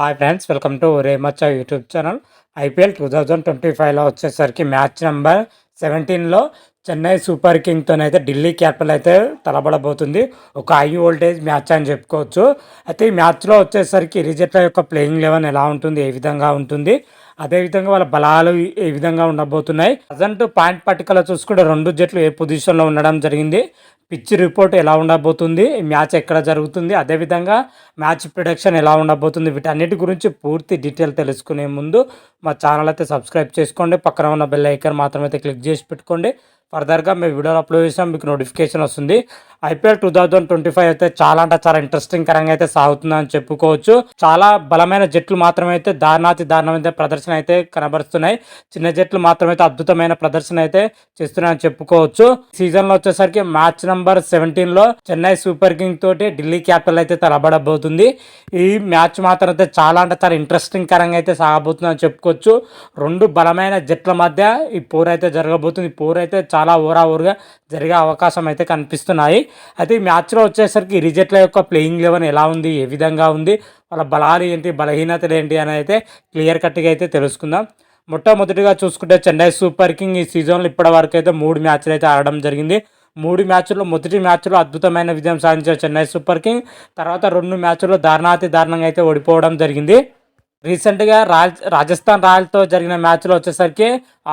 Hi friends welcome to Remachcha YouTube channel IPL two thousand twenty ఫైవ్లో వచ్చేసరికి match number సెవెంటీన్లో Chennai super కింగ్తోనైతే Delhi capital అయితే తలబడబోతుంది. ఒక హై వోల్టేజ్ మ్యాచ్ అని చెప్పుకోవచ్చు. అయితే ఈ మ్యాచ్లో వచ్చేసరికి రిజెట్ల యొక్క ప్లేయింగ్ లెవెన్ ఎలా ఉంటుంది ఏ విధంగా ఉంటుంది అదేవిధంగా వాళ్ళ బలాలు ఏ విధంగా ఉండబోతున్నాయి. ప్రజెంట్ పాయింట్ పట్టికలో చూసుకుంటే రెండు జట్లు ఏ పొజిషన్లో ఉండడం జరిగింది. పిచ్ రిపోర్ట్ ఎలా ఉండబోతుంది మ్యాచ్ ఎక్కడ జరుగుతుంది అదేవిధంగా మ్యాచ్ ప్రొడక్షన్ ఎలా ఉండబోతుంది వీటన్నిటి గురించి పూర్తి డీటెయిల్ తెలుసుకునే ముందు మా ఛానల్ అయితే సబ్స్క్రైబ్ చేసుకోండి. పక్కన ఉన్న బెల్ ఐకన్ మాత్రమైతే క్లిక్ చేసి పెట్టుకోండి. ఫర్దర్గా మేము వీడియోలు అప్లోడ్ చేసినా మీకు నోటిఫికేషన్ వస్తుంది. IPL two thousand twenty five అయితే చాలా అంటే చాలా ఇంట్రెస్టింగ్ కరంగా అయితే సాగుతుందని చెప్పుకోవచ్చు. చాలా బలమైన జట్లు మాత్రమే అయితే దారుణాతి దారుణమైన ప్రదర్శన అయితే కనబరుస్తున్నాయి. చిన్న జట్లు మాత్రమైతే అయితే అద్భుతమైన ప్రదర్శన అయితే చేస్తున్నాయని చెప్పుకోవచ్చు. సీజన్లో వచ్చేసరికి మ్యాచ్ నెంబర్ సెవెంటీన్లో చెన్నై సూపర్ కింగ్ తోటి ఢిల్లీ క్యాపిటల్ అయితే తలబడబోతుంది. ఈ మ్యాచ్ మాత్రం అయితే చాలా అంటే చాలా ఇంట్రెస్టింగ్ కరంగా అయితే సాగబోతుందని చెప్పుకోవచ్చు. రెండు బలమైన జట్ల మధ్య ఈ పోర్ అయితే జరగబోతుంది. ఈ పోర్ అయితే చాలా చాలా ఊరా ఊరుగా జరిగే అవకాశం అయితే కనిపిస్తున్నాయి. అయితే ఈ మ్యాచ్లో వచ్చేసరికి రిజెట్ల యొక్క ప్లేయింగ్ లెవెన్ ఎలా ఉంది? ఏ విధంగా ఉంది? వాళ్ళ బలాలు ఏంటి? బలహీనతలు ఏంటి? అని అయితే క్లియర్ కట్గా అయితే తెలుసుకుందాం. మొట్టమొదటిగా చూసుకుంటే చెన్నై సూపర్ కింగ్ ఈ సీజన్లో ఇప్పటి వరకు అయితే మూడు మ్యాచ్లు అయితే ఆడడం జరిగింది. మూడు మ్యాచ్ల్లో మొదటి మ్యాచ్లో అద్భుతమైన విజయం సాధించిన చెన్నై సూపర్ కింగ్ తర్వాత రెండు మ్యాచ్ల్లో దారుణాతి దారుణంగా అయితే ఓడిపోవడం జరిగింది. రీసెంట్గా రాజ్ రాజస్థాన్ రాయల్తో జరిగిన మ్యాచ్లో వచ్చేసరికి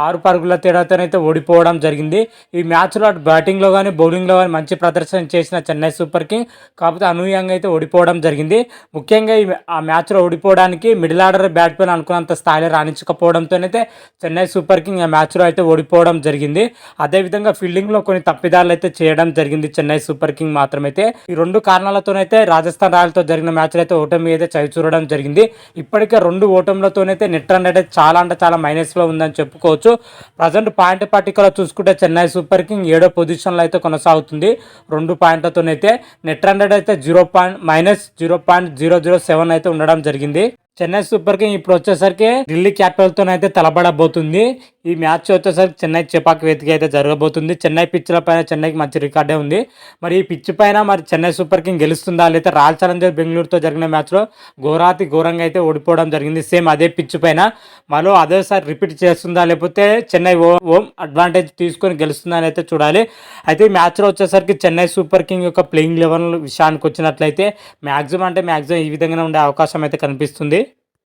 ఆరు పరుగుల తేడాతోనైతే ఓడిపోవడం జరిగింది. ఈ మ్యాచ్లో అటు బ్యాటింగ్లో కానీ బౌలింగ్లో కానీ మంచి ప్రదర్శన చేసిన చెన్నై సూపర్ కింగ్ కాకపోతే అనూహ్యంగా అయితే ఓడిపోవడం జరిగింది. ముఖ్యంగా ఈ ఆ మ్యాచ్లో ఓడిపోవడానికి మిడిల్ ఆర్డర్ బ్యాట్మెన్ అనుకున్నంత స్థాయిలో రాణించకపోవడంతోనైతే చెన్నై సూపర్ కింగ్ ఆ మ్యాచ్లో అయితే ఓడిపోవడం జరిగింది. అదేవిధంగా ఫీల్డింగ్లో కొన్ని తప్పిదాలు అయితే చేయడం జరిగింది చెన్నై సూపర్ కింగ్ మాత్రమైతే. ఈ రెండు కారణాలతోనైతే రాజస్థాన్ రాయల్తో జరిగిన మ్యాచ్లో అయితే ఓటమి అయితే చవి చూడడం జరిగింది. ఇప్పటికే రెండు ఓటములతోనైతే నెట్ రన్ అయితే చాలా అంటే చాలా మైనస్లో ఉందని చెప్పుకోవచ్చు. ప్రజెంట్ పాయింట్ పట్టికలో చూసుకుంటే చెన్నై సూపర్ కింగ్ ఏడో పొజిషన్లో అయితే కొనసాగుతుంది. రెండు పాయింట్లతోనైతే నెట్ రన్ అయితే zero point minus zero point zero zero seven అయితే ఉండడం జరిగింది. చెన్నై సూపర్ కింగ్ ఇప్పుడు వచ్చేసరికి ఢిల్లీ క్యాపిటల్తో అయితే తలబడబోతుంది. ఈ మ్యాచ్ వచ్చేసరికి చెన్నై చెపాకి వేదిక అయితే జరగబోతుంది. చెన్నై పిచ్ల పైన చెన్నైకి మంచి రికార్డే ఉంది. మరి ఈ పిచ్ పైన మరి చెన్నై సూపర్ కింగ్ గెలుస్తుందా? లేదా రాయల్ ఛాలెంజర్ బెంగళూరుతో జరిగిన మ్యాచ్లో ఘోరాతి ఘోరంగా అయితే ఓడిపోవడం జరిగింది. సేమ్ అదే పిచ్ పైన మరో అదేసారి రిపీట్ చేస్తుందా? లేకపోతే చెన్నై ఓ ఓం అడ్వాంటేజ్ తీసుకొని గెలుస్తుందా అని అయితే చూడాలి. అయితే ఈ మ్యాచ్లో వచ్చేసరికి చెన్నై సూపర్ కింగ్ యొక్క ప్లేయింగ్ లెవెల్ విషయానికి వచ్చినట్లయితే మ్యాక్సిమం అంటే మ్యాక్సిమం ఈ విధంగానే ఉండే అవకాశం అయితే కనిపిస్తుంది.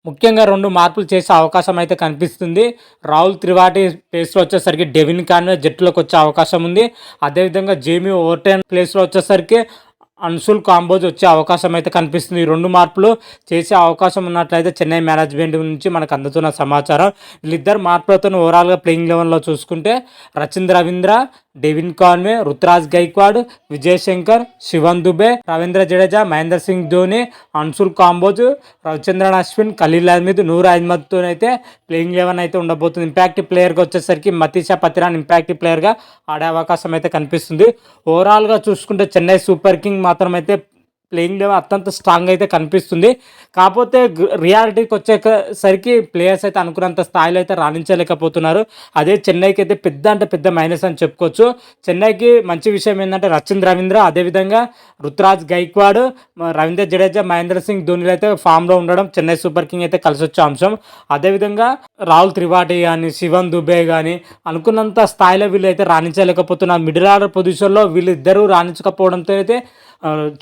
ముఖ్యంగా రెండు మార్పులు చేసే అవకాశం అయితే కనిపిస్తుంది. రాహుల్ త్రివాటి ప్లేస్లో వచ్చేసరికి డెవిన్ కాన్వే జట్టులోకి వచ్చే అవకాశం ఉంది. అదేవిధంగా జేమీ ఓవర్టెన్ ప్లేస్లో వచ్చేసరికి అన్సుల్ కాంబోజ్ వచ్చే అవకాశం అయితే కనిపిస్తుంది. ఈ రెండు మార్పులు చేసే అవకాశం ఉన్నట్లయితే చెన్నై మేనేజ్మెంట్ నుంచి మనకు అందుతున్న సమాచారం. వీళ్ళిద్దరు మార్పులతో ఓవరాల్గా ప్లేయింగ్ లెవెన్లో చూసుకుంటే రచింద్ రవీంద్ర డెవిన్ కాన్వే రుతురాజ్ గైక్వాడ్ విజయ్ శంకర్ శివన్ దుబే రవీంద్ర జడేజా మహేందర్ సింగ్ ధోని అన్సుల్ కాంబోజ్ రవిచంద్రన్ అశ్విన్ ఖలీల్ అహ్మద్ నూర్ అహ్మద్తో అయితే ప్లేయింగ్ లెవెన్ అయితే ఉండబోతుంది. ఇంపాక్ట్ ప్లేయర్గా వచ్చేసరికి మతీషా పతిరాన్ ఇంపాక్ట్ ప్లేయర్గా ఆడే అవకాశం అయితే కనిపిస్తుంది. ఓవరాల్గా చూసుకుంటే చెన్నై సూపర్ కింగ్ మాత్రం అయితే ప్లేయింగ్ లెవెల్ అత్యంత స్ట్రాంగ్ అయితే కనిపిస్తుంది. కాకపోతే రియాలిటీకి వచ్చేసరికి ప్లేయర్స్ అయితే అనుకున్నంత స్థాయిలో అయితే రాణించలేకపోతున్నారు. అదే చెన్నైకి అయితే పెద్ద అంటే పెద్ద మైనస్ అని చెప్పుకోవచ్చు. చెన్నైకి మంచి విషయం ఏంటంటే రచిన్ రవీంద్ర అదేవిధంగా రుతురాజ్ గైక్వాడ్ రవీంద్ర జడేజా మహేంద్ర సింగ్ ధోనిలు అయితే ఫామ్లో ఉండడం చెన్నై సూపర్ కింగ్ అయితే కలిసి వచ్చే అంశం అదేవిధంగా రాహుల్ త్రిపాఠి కానీ శివన్ దుబే కానీ అనుకున్నంత స్థాయిలో వీళ్ళు అయితే రాణించలేకపోతున్నారు. మిడిల్ ఆర్డర్ పొజిషన్లో వీళ్ళిద్దరూ రాణించకపోవడంతో అయితే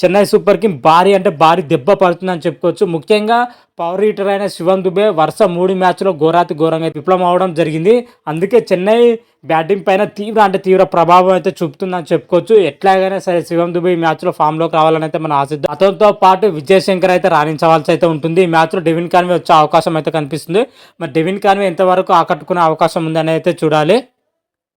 చెన్నై సూపర్ కింగ్ భారీ అంటే భారీ దెబ్బ పడుతుందని చెప్పుకోవచ్చు. ముఖ్యంగా పవర్ హీటర్ అయిన శివం దుబే వరుస మూడు మ్యాచ్లో ఘోరాతి ఘోరంగా విఫలం అవడం జరిగింది. అందుకే చెన్నై బ్యాటింగ్ పైన తీవ్ర అంటే తీవ్ర ప్రభావం అయితే చూపుతుందని చెప్పుకోవచ్చు. ఎట్లాగైనా సరే శివం దుబే ఈ మ్యాచ్లో ఫామ్లోకి రావాలని అయితే మనం ఆశిద్దాం. అతనితో పాటు విజయ్ శంకర్ అయితే రాణించవలసి అయితే ఉంటుంది. ఈ మ్యాచ్లో డెవిన్ కాన్వే వచ్చే అవకాశం అయితే కనిపిస్తుంది. మరి డెవిన్ కాన్వే ఎంతవరకు ఆకట్టుకునే అవకాశం ఉందని అయితే చూడాలి.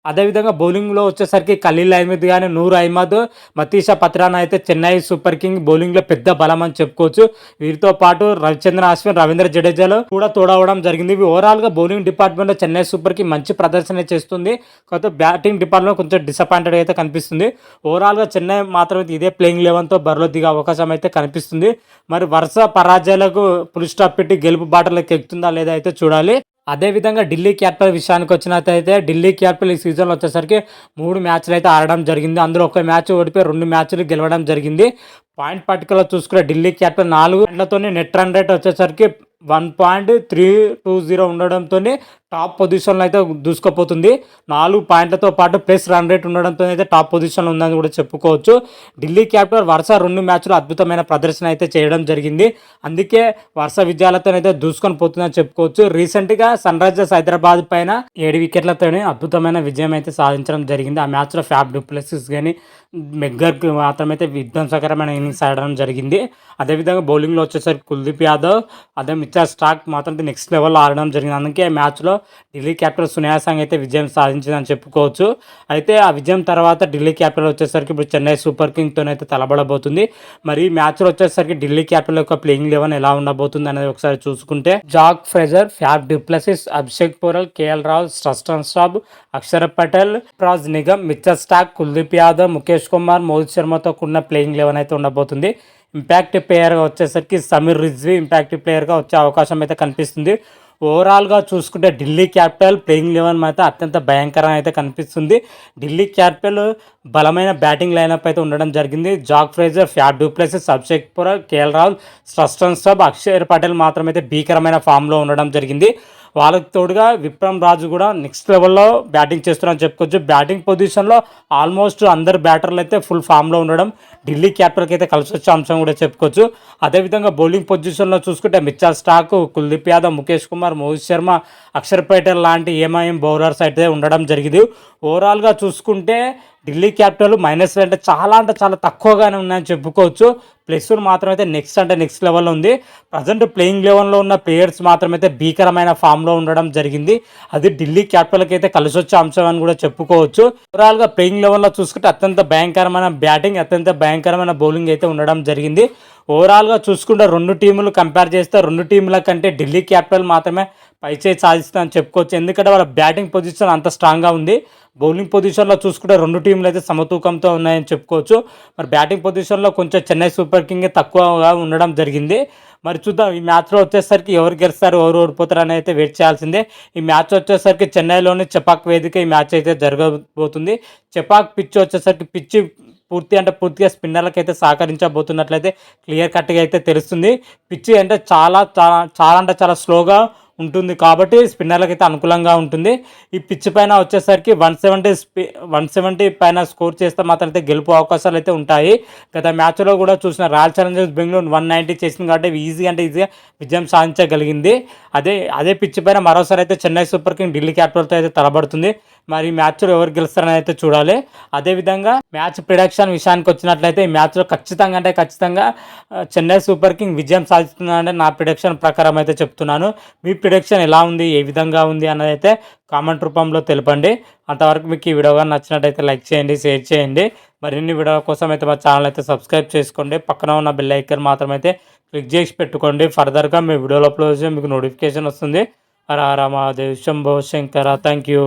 అదేవిధంగా బౌలింగ్లో వచ్చేసరికి ఖలీల్ అహ్మద్ కానీ నూర్ అహ్మద్ మతీషా పత్రాన్ అయితే చెన్నై సూపర్ కింగ్ బౌలింగ్లో పెద్ద బలం అని చెప్పుకోవచ్చు. వీరితో పాటు రవిచంద్ర అశ్విన్ రవీంద్ర జడేజాలో కూడా తోడవడం జరిగింది. ఓవరాల్గా బౌలింగ్ డిపార్ట్మెంట్లో చెన్నై సూపర్ కింగ్ మంచి ప్రదర్శన చేస్తుంది. కాకపోతే బ్యాటింగ్ డిపార్ట్మెంట్లో కొంచెం డిసప్పాయింటెడ్ అయితే కనిపిస్తుంది. ఓవరాల్గా చెన్నై మాత్రం ఇదే ప్లేయింగ్ లెవెన్తో బరిలో దిగే అవకాశం అయితే కనిపిస్తుంది. మరి వరుస పరాజయాలకు పుల్ స్టాప్ పెట్టి గెలుపు బాటలకు ఎక్కుతుందా లేదా అయితే చూడాలి. అదేవిధంగా ఢిల్లీ క్యాపిటల్ విషయానికి వచ్చినట్టయితే ఢిల్లీ క్యాపిటల్ ఈ సీజన్లో వచ్చేసరికి మూడు మ్యాచ్లు అయితే ఆడడం జరిగింది. అందులో ఒక మ్యాచ్ ఓడిపోయి రెండు మ్యాచ్లు గెలవడం జరిగింది. పాయింట్ పట్టికలో చూసుకునే ఢిల్లీ క్యాపిటల్ నాలుగు గంటలతోనే నెట్ రన్ రేట్ వచ్చేసరికి one point three two zero ఉండడంతో టాప్ పొజిషన్లో అయితే దూసుకుపోతుంది. నాలుగు పాయింట్లతో పాటు ప్లస్ రన్ రేట్ ఉండడంతో అయితే టాప్ పొజిషన్లో ఉందని కూడా చెప్పుకోవచ్చు. ఢిల్లీ క్యాపిటల్ వరుస రెండు మ్యాచ్లు అద్భుతమైన ప్రదర్శన అయితే చేయడం జరిగింది. అందుకే వరుస విజయాలతో అయితే దూసుకొని పోతుందని చెప్పుకోవచ్చు. రీసెంట్గా సన్ రైజర్స్ హైదరాబాద్ పైన ఏడు వికెట్లతోనే అద్భుతమైన విజయం అయితే సాధించడం జరిగింది. ఆ మ్యాచ్లో ఫ్యాబ్ డూప్లెసిస్ కానీ మెగ్గర్కి మాత్రమైతే విధ్వంసకరమైన ఇన్నింగ్స్ ఆడడం జరిగింది. అదేవిధంగా బౌలింగ్లో వచ్చేసరికి కుల్దీప్ యాదవ్ అదే మిచ్చా స్టాక్ మాత్రం నెక్స్ట్ లెవెల్లో ఆడడం జరిగింది. అందుకే మ్యాచ్లో ఢిల్లీ క్యాపిటల్ సునాయాసంగా అయితే విజయం సాధించిందని చెప్పుకోవచ్చు. అయితే ఆ విజయం తర్వాత ఢిల్లీ క్యాపిటల్ వచ్చేసరికి ఇప్పుడు చెన్నై సూపర్ కింగ్తో అయితే తలబడబోతుంది. మరి ఈ మ్యాచ్లో వచ్చేసరికి ఢిల్లీ క్యాపిటల్ యొక్క ప్లేయింగ్ లెవెన్ ఎలా ఉండబోతుంది అనేది ఒకసారి చూసుకుంటే Jake Fraser Faf du Plessis Abhishek Porel KL Rahul Tristan Stubbs Axar Patel Vipraj Nigam Mitchell Starc Kuldeep Yadav Mukesh Kumar Mohit శర్మతో కూడిన ప్లేయింగ్ లెవెన్ అయితే ఉండబోతుంది. ఇంపాక్ట్ ప్లేయర్గా వచ్చేసరికి సమీర్ రిజ్వి ఇంపాక్ట్ ప్లేయర్గా వచ్చే అవకాశం అయితే కనిపిస్తుంది. ఓవరాల్గా చూసుకుంటే ఢిల్లీ క్యాపిటల్ ప్లేయింగ్ లెవెన్ అయితే అత్యంత భయంకరంగా అయితే కనిపిస్తుంది. ఢిల్లీ క్యాపిటల్ బలమైన బ్యాటింగ్ లైనప్ అయితే ఉండడం జరిగింది. Jack Fraser Faf du Plessis Abhishek Porel KL Rahul Tristan Stubbs Akshar Patel మాత్రమైతే భీకరమైన ఫామ్లో ఉండడం జరిగింది. వాళ్ళకి తోడుగా విప్రం రాజు కూడా నెక్స్ట్ లెవెల్లో బ్యాటింగ్ చేస్తున్నారని చెప్పుకోవచ్చు. బ్యాటింగ్ పొజిషన్లో ఆల్మోస్ట్ అందరు బ్యాటర్లు అయితే ఫుల్ ఫామ్లో ఉండడం ఢిల్లీ క్యాపిటల్కి అయితే కలిసి వచ్చే అంశం కూడా చెప్పుకోవచ్చు. అదేవిధంగా బౌలింగ్ పొజిషన్లో చూసుకుంటే మిచ్చల్ స్టాక్ కుల్దీప్ యాదవ్ ముఖేష్ కుమార్ మోహిత్ శర్మ అక్షర్ పటేల్ లాంటి ఏమైఎం బౌలర్స్ అయితే ఉండడం జరిగింది. ఓవరాల్గా చూసుకుంటే ఢిల్లీ క్యాపిటల్ మైనస్ అంటే చాలా అంటే చాలా తక్కువగానే ఉన్నాయని చెప్పుకోవచ్చు. ప్లస్ మాత్రం అయితే నెక్స్ట్ అంటే నెక్స్ట్ లెవెల్లో ఉంది. ప్రజెంట్ ప్లేయింగ్ లెవెల్లో ఉన్న ప్లేయర్స్ మాత్రం అయితే భీకరమైన ఫామ్లో ఉండడం జరిగింది. అది ఢిల్లీ క్యాపిటల్కి అయితే కలిసి వచ్చే అంశం అని కూడా చెప్పుకోవచ్చు. ఓవరాల్గా ప్లేయింగ్ లెవెల్లో చూసుకుంటే అత్యంత భయంకరమైన బ్యాటింగ్ అత్యంత భయంకరమైన బౌలింగ్ అయితే ఉండడం జరిగింది. ఓవరాల్గా చూసుకుంటే రెండు టీములు కంపేర్ చేస్తే రెండు టీముల కంటే ఢిల్లీ క్యాపిటల్ మాత్రమే పైచేయి సాధిస్తుందని చెప్పుకోవచ్చు. ఎందుకంటే వాళ్ళ బ్యాటింగ్ పొజిషన్ అంత స్ట్రాంగ్గా ఉంది. బౌలింగ్ పొజిషన్లో చూసుకుంటే రెండు టీంలు అయితే సమతూకంతో ఉన్నాయని చెప్పుకోవచ్చు. మరి బ్యాటింగ్ పొజిషన్లో కొంచెం చెన్నై సూపర్ కింగ్ తక్కువగా ఉండడం జరిగింది. మరి చూద్దాం ఈ మ్యాచ్లో వచ్చేసరికి ఎవరు గెలుస్తారు ఎవరు ఓడిపోతారు అని అయితే వెయిట్ చేయాల్సిందే. ఈ మ్యాచ్ వచ్చేసరికి చెన్నైలోని చెపాక్ వేదిక ఈ మ్యాచ్ అయితే జరగబోతుంది. చెపాక్ పిచ్ వచ్చేసరికి పిచ్చి పూర్తి అంటే పూర్తిగా స్పిన్నర్లకు అయితే సహకరించబోతున్నట్లయితే క్లియర్ కట్గా అయితే తెలుస్తుంది. పిచ్చి అంటే చాలా చాలా చాలా అంటే చాలా స్లోగా ఉంటుంది కాబట్టి స్పిన్నర్లకు అయితే అనుకూలంగా ఉంటుంది. ఈ పిచ్ పైన వచ్చేసరికి వన్ సెవెంటీ స్పీ వన్ సెవెంటీ పైన స్కోర్ చేస్తే మాత్రం అయితే గెలుపు అవకాశాలు అయితే ఉంటాయి. గత మ్యాచ్లో కూడా చూసిన Royal Challengers Bengaluru one ninety చేసింది కాబట్టి ఈజీ అంటే ఈజీగా విజయం సాధించగలిగింది. అదే అదే పిచ్ పైన మరోసారి అయితే చెన్నై సూపర్ కింగ్ ఢిల్లీ క్యాపిటల్తో అయితే తలబడుతుంది. మరి మ్యాచ్లో ఎవరు గెలుస్తారని అయితే చూడాలి. అదేవిధంగా మ్యాచ్ ప్రొడక్షన్ విషయానికి వచ్చినట్లయితే ఈ మ్యాచ్లో ఖచ్చితంగా అంటే ఖచ్చితంగా చెన్నై సూపర్ కింగ్ విజయం సాధిస్తుందంటే నా ప్రొడక్షన్ ప్రకారం అయితే చెప్తున్నాను. మీ ప్రొడక్షన్ ఎలా ఉంది? ఏ విధంగా ఉంది? అన్నది అయితే కామెంట్ రూపంలో తెలపండి. అంతవరకు మీకు ఈ వీడియో కానీ నచ్చినట్టయితే లైక్ చేయండి షేర్ చేయండి. మరిన్ని వీడియోల కోసం అయితే మా ఛానల్ అయితే సబ్స్క్రైబ్ చేసుకోండి. పక్కన ఉన్న బెల్ ఐకన్ మాత్రం అయితే క్లిక్ చేసి పెట్టుకోండి. ఫర్దర్గా మీ వీడియోలో అప్లోడ్ చేసి మీకు నోటిఫికేషన్ వస్తుంది. హర హర మహాదేవ్ శంభో శంకర. Thank you